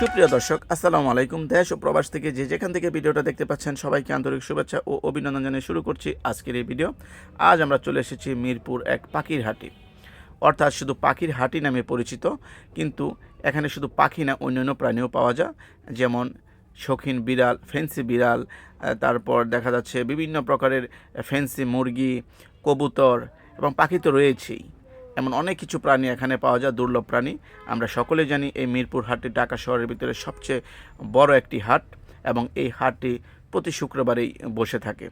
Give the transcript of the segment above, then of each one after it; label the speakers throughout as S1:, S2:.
S1: সুপ্রিয় দর্শক, আসসালামু আলাইকুম। দেশ ও প্রবাস থেকে যে যেখান থেকে ভিডিওটা দেখতে পাচ্ছেন, সবাইকে আন্তরিক শুভেচ্ছা ও অভিনন্দন জানিয়ে শুরু করছি আজকের এই ভিডিও। আজ আমরা চলে এসেছি মিরপুর এক পাখির হাটি। অর্থাৎ শুধু পাখির হাটি নামে পরিচিত, কিন্তু এখানে শুধু পাখি না, অন্যান্য প্রাণীও পাওয়া যায়। যেমন শৌখিন বিড়াল ফেন্সি বিড়াল তারপর দেখা যাচ্ছে বিভিন্ন প্রকারের ফেন্সি মুরগি, কবুতর এবং পাখি তো রয়েছেই। এমন অনেক কিছু প্রাণী এখানে পাওয়া যায়, দুর্লভ প্রাণী। আমরা সকলে জানি এই মিরপুর হাটটি ঢাকা শহরের ভিতরে সবচেয়ে বড় একটি হাট এবং এই হাটটি প্রতি শুক্রবারেই বসে থাকে।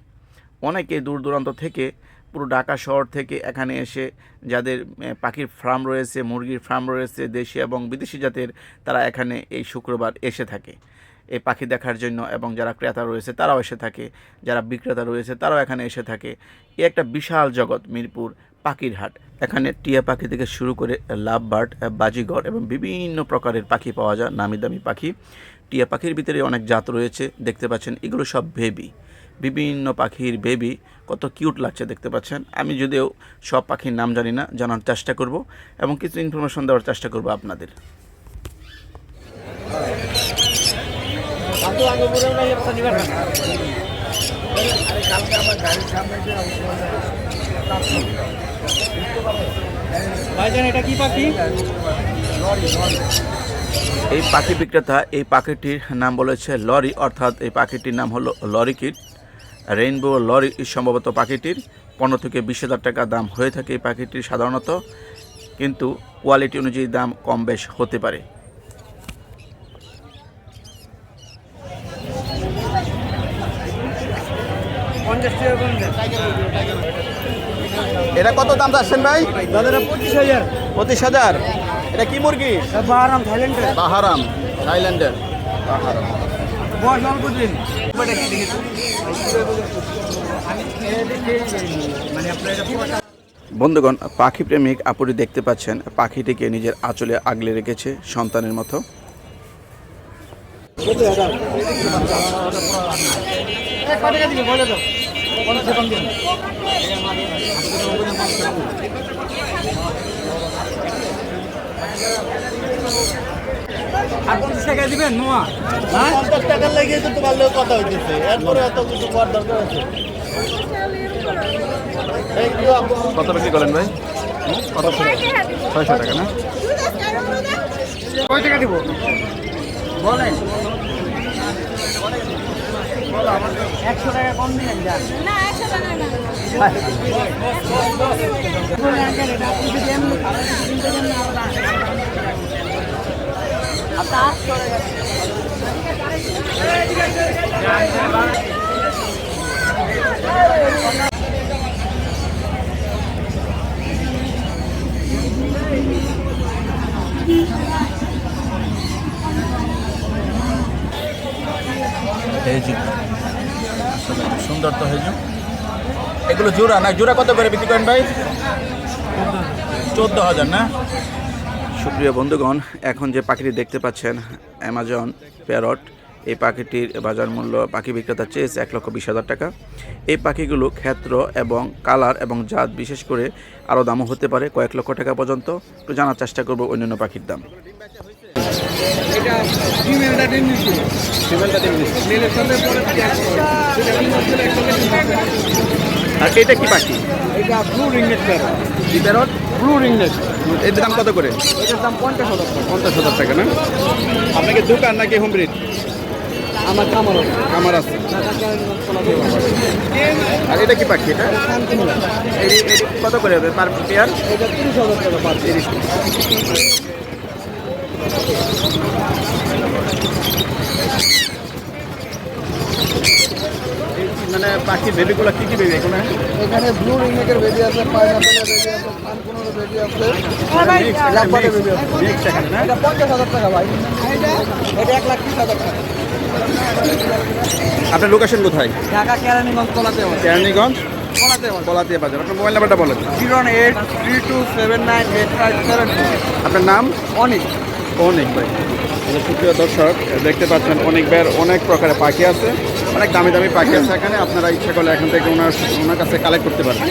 S1: অনেকে দূর দূরান্ত থেকে, পুরো ঢাকা শহর থেকে এখানে এসে যাদের পাখির ফার্ম রয়েছে, মুরগির ফার্ম রয়েছে, দেশি এবং বিদেশি জাতের, তারা এখানে এই শুক্রবার এসে থাকে। এই পাখি দেখার জন্য এবং যারা ক্রেতা রয়েছে, তারাও এসে থাকে। যারা বিক্রেতা রয়েছে, তারাও এখানে এসে থাকে। এ একটা বিশাল জগৎ মিরপুর পাখির হাট। এখানে টিয়া পাখি থেকে শুরু করে লাভ বার্ড বাজিগর এবং বিভিন্ন প্রকারের পাখি পাওয়া যায়, নামি দামি পাখি। টিয়া পাখির ভিতরে অনেক জাত রয়েছে, দেখতে পাচ্ছেন, এগুলো সব বেবি। বিভিন্ন পাখির বেবি, কত কিউট লাগছে দেখতে পাচ্ছেন। আমি যদিও সব পাখির নাম জানি না, জানার চেষ্টা করব এবং কিছু ইনফরমেশন দেওয়ার চেষ্টা করব আপনাদের। এই পাখি বিক্রেতা, এই পাখিটির নাম বলেছে লরি, অর্থাৎ এই পাখিটির নাম হলো লরি কিট। রেইনবো লরি সম্ভবত পাখিটির। পনেরো থেকে বিশ হাজার টাকা দাম হয়ে থাকে এই পাখিটির সাধারণত, কিন্তু কোয়ালিটি অনুযায়ী দাম কম বেশ হতে পারে
S2: পঞ্চাশ টাকা করে দেন
S1: এটা কত দাম চাচ্ছেন ভাই?
S2: পঁচিশ হাজার।
S1: পঁচিশ হাজার। এটা কি মুরগি?
S2: বাহারাম থাইল্যান্ডের।
S1: বাহারাম থাইল্যান্ডের। বাহারাম
S2: বয়স অল্প দিন। মানে আপনার এটা পুরোটা
S1: বন্ধুগণ পাখি প্রেমিক আপুরি দেখতে পাচ্ছেন। পাখিটিকে নিজের আঁচলে আগলে রেখেছে সন্তানের মতো।
S2: কত আর পঞ্চাশ টাকা দিবেন নোয়া হ্যাঁ?
S3: পঞ্চাশ টাকার লেগে তো তোমার লোক কথা হইতেছে। এরপরে এত কিছু করার দরকার আছে?
S1: কত বিক্রি করলেন ভাই? কত ছয়শো টাকা না?
S2: কয় টাকা দিব। বলেন। একশো টাকা কম দিলেন যান
S4: না একশো টাকা না
S2: আপনি
S1: সুন্দর তো হেজু এগুলো জোড়া না? জোড়া কত করে বিক্রি করেন ভাই? চোদ্দ হাজার না? সুপ্রিয় বন্ধুগণ, এখন যে পাখিটি দেখতে পাচ্ছেন অ্যামাজন প্যারট এই পাখিটির বাজার মূল্য পাখি বিক্রেতা চেয়েছে এক লক্ষ বিশ হাজার টাকা। এই পাখিগুলো ক্ষেত্র এবং কালার এবং জাত বিশেষ করে আরও দামও হতে পারে কয়েক লক্ষ টাকা পর্যন্ত। একটু জানার চেষ্টা করব অন্যান্য পাখির দাম।
S2: এটা ফিমেলটা ডিম দিচ্ছিল মেলের সাথে পরে ট্যাগ করে। সেটা কি বলছিল, একসাথে
S1: আর এটা কি পাখি?
S2: এটা ব্লু রিংনেট প্যারট
S1: কি প্যারট?
S2: ব্লু রিংনেট
S1: এর দাম কত করে?
S2: এটার দাম পঞ্চাশ হাজার টাকা।
S1: পঞ্চাশ হাজার টাকা না? আপনাকে দোকান নাকি হোম ব্রিড
S2: আমার কামার
S1: আছে।
S2: কলাপাড়া বাজার।
S1: আর এটা কি পাখি এটি? কত করে হবে? পার পেয়ার
S2: এটা তিরিশ হাজার টাকা পার
S1: তিরিশ। মানে পাখির বেবিগুলো কি কি বেবি এখানে?
S3: এখানে ব্লু রিংনেকের বেবি আছে পাইনাপেলের বেবি আছে খানকুনোর বেবি আছে। লাভবারের বেবি আছে।
S1: মিক্স এখানে না?
S3: এটা পঞ্চাশ হাজার টাকা ভাই। এটা এক লাখ তিরিশ হাজার টাকা।
S1: আপনার লোকেশন কোথায়?
S2: ঢাকা কেরানীগঞ্জ কলাতে
S1: কেরানীগঞ্জ? বাজার। আপনার মোবাইল নাম্বারটা বলেন।
S2: Zero eight three two seven nine eight five seven
S1: আপনার নাম?
S2: অনেক
S1: অনেক ভাই। সুপ্রিয় দর্শক, দেখতে পাচ্ছেন অনেক বের, অনেক প্রকারের পাখি আছে, অনেক দামি দামি পাখি আছে এখানে। আপনারা ইচ্ছা করলে এখান থেকে ওনার ওনার কাছে কালেক্ট করতে পারেন।